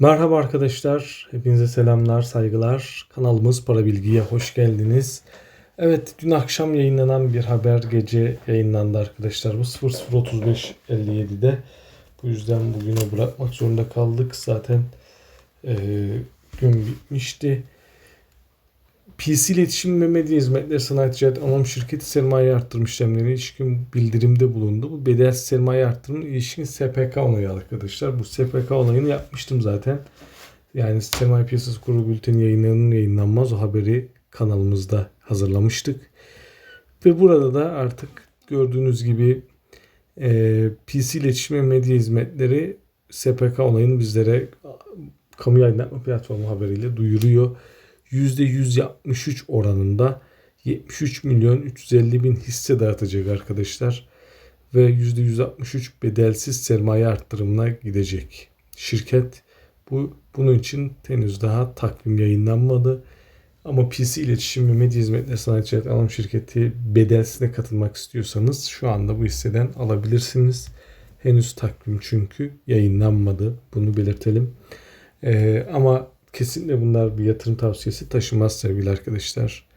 Merhaba arkadaşlar, hepinize selamlar, saygılar. Kanalımız Para Bilgi'ye hoş geldiniz. Evet, dün akşam yayınlanan bir haber gece yayınlandı arkadaşlar. Bu 0035.57'de. Bu yüzden bugüne bırakmak zorunda kaldık. Zaten e, gün bitmişti. PC İletişim ve Medya Hizmetleri Sanayi Ticaret Anonim Şirketi sermaye arttırma işlemlerine ilişkin bildirimde bulundu. Bu bedelsiz sermaye arttırımına ilişkin SPK onayı arkadaşlar. Bu SPK onayını yapmıştım zaten. Yani Sermaye Piyasası Kurulu Bülteni yayınlanır yayınlanmaz o haberi kanalımızda hazırlamıştık. Ve burada da artık gördüğünüz gibi e, PC İletişim ve Medya Hizmetleri SPK onayını bizlere kamu aydınlatma platformu haberiyle duyuruyor. %163 oranında 73 milyon 350 bin hisse dağıtacak arkadaşlar. Ve %163 bedelsiz sermaye arttırımına gidecek. Şirket bu bunun için henüz daha takvim yayınlanmadı. Ama PC İletişim ve Medya Hizmetleri Sanayi Ticaret Anonim Şirketi bedelsine katılmak istiyorsanız şu anda bu hisseden alabilirsiniz. Henüz takvim çünkü yayınlanmadı. Bunu belirtelim. Ee, ama kesinlikle bunlar bir yatırım tavsiyesi taşımaz sevgili arkadaşlar.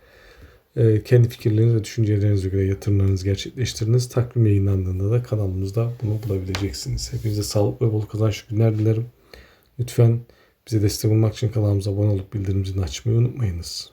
Ee, kendi fikirleriniz ve düşüncelerinize göre yatırımlarınızı gerçekleştiriniz. Takvim yayınlandığında da kanalımızda bunu bulabileceksiniz. Hepinize sağlık ve bol kazançlı günler dilerim. Lütfen bize destek olmak için kanalımıza abone olup bildirim açmayı unutmayınız.